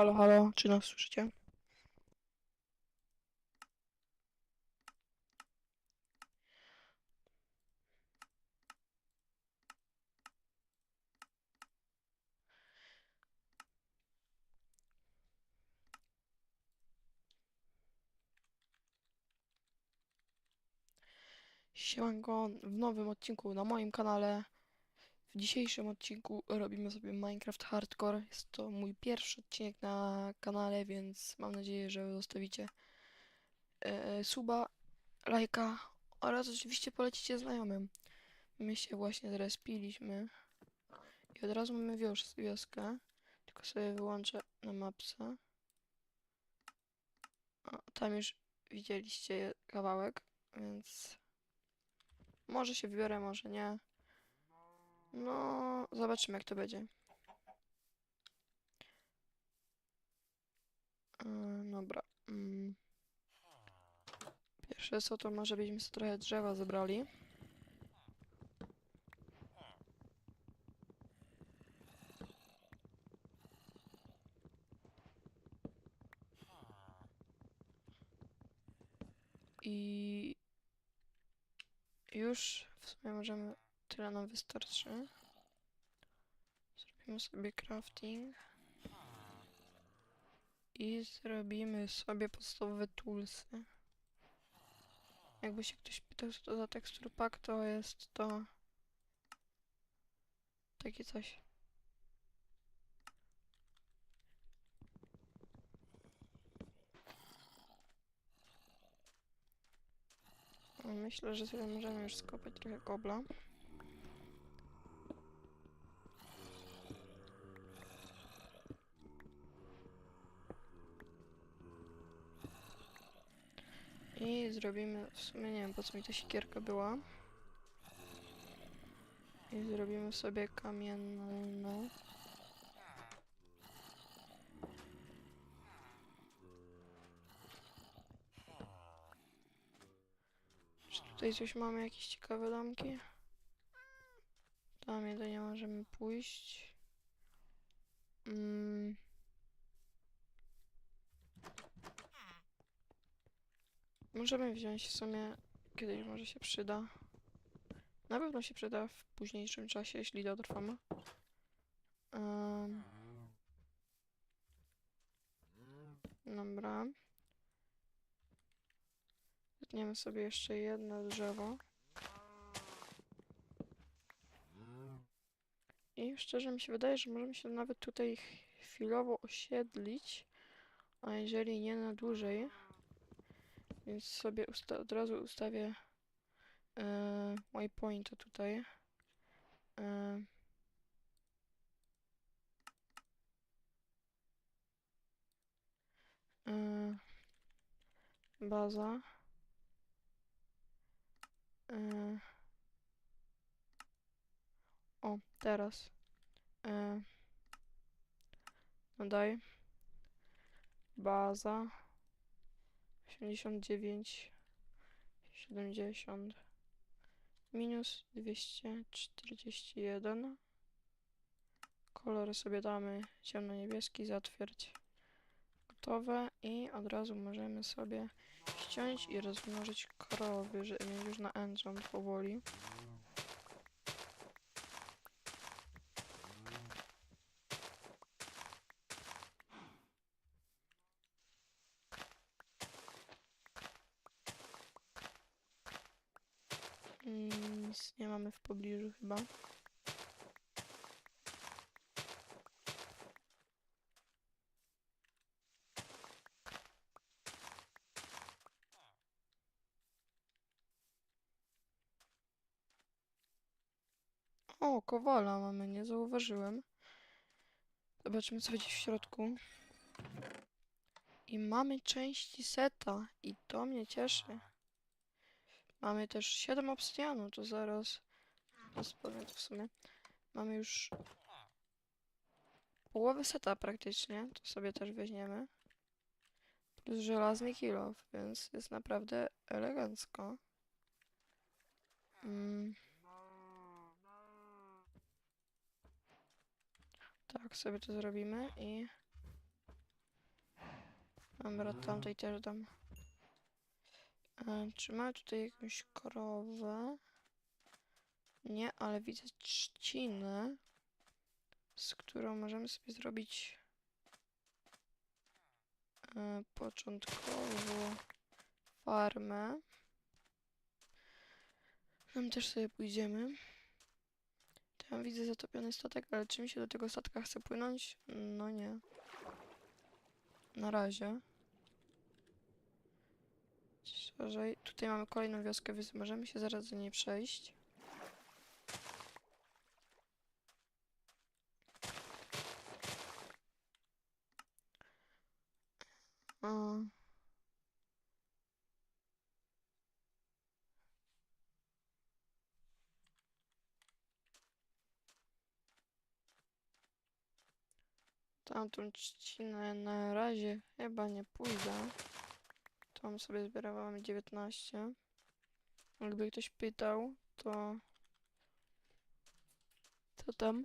Halo, halo, czy nas słyszycie? Siemanko, w nowym odcinku na moim kanale. W dzisiejszym odcinku robimy sobie Minecraft Hardcore. Jest to mój pierwszy odcinek na kanale, więc mam nadzieję, że zostawicie e, suba, lajka oraz oczywiście polecicie znajomym. My się właśnie zrespiliśmy i od razu mamy wios wioskę. Tylko sobie wyłączę na mapce. O, tam już widzieliście kawałek, więc może się wybiorę, może nie. No, zobaczymy jak to będzie. Yy, dobra. Mm. Pierwsze co to może byśmy sobie trochę drzewa zebrali. I już w sumie możemy, tyle nam wystarczy. Zrobimy sobie crafting. I zrobimy sobie podstawowe toolsy. Jakby się ktoś pytał, co to za texture pack, to jest to takie coś. Myślę, że sobie możemy już skopać trochę kobla. I zrobimy, w sumie nie wiem po co mi ta siekierka była. I zrobimy sobie kamienną. Czy tutaj coś mamy, jakieś ciekawe domki? Tam jedynie możemy pójść. Mm. Możemy wziąć w sumie, kiedyś może się przyda. Na pewno się przyda w późniejszym czasie, jeśli dotrwamy. Um. Dobra. Zetniemy sobie jeszcze jedno drzewo. I szczerze mi się wydaje, że możemy się nawet tutaj chwilowo osiedlić, a jeżeli nie na dłużej, więc sobie od razu ustawię e, waypointa tutaj. E, e, baza. E, o, teraz. E, dodaj. Baza. 89 70 minus 241 kolory sobie damy ciemno-niebieski, zatwierdź gotowe i od razu możemy sobie ściąć i rozmnożyć krowy, żeby mieć już na enchant powoli Mm, Nic nie mamy w pobliżu chyba. O, kowala mamy, nie zauważyłem. Zobaczmy, co będzie w środku. I mamy części seta i to mnie cieszy. Mamy też 7 obsydianu, to zaraz, powiem to w sumie. Mamy już połowę seta praktycznie, to sobie też weźmiemy. Plus żelazny kilof, więc jest naprawdę elegancko. Mm. Tak sobie to zrobimy i Dobra, tamtej też dam. Czy mamy tutaj jakąś krowę? Nie, ale widzę trzcinę, z którą możemy sobie zrobić e, początkowo farmę. Tam też sobie pójdziemy. Tam widzę zatopiony statek, ale czy mi się do tego statka chce płynąć? No nie. Na razie. Szerzej. Tutaj mamy kolejną wioskę, więc możemy się zaraz do niej przejść. O. Tamtą trzcinę na razie chyba nie pójdę. Tam sobie zbieramy, mamy 19. Jakby ktoś pytał, to... To tam.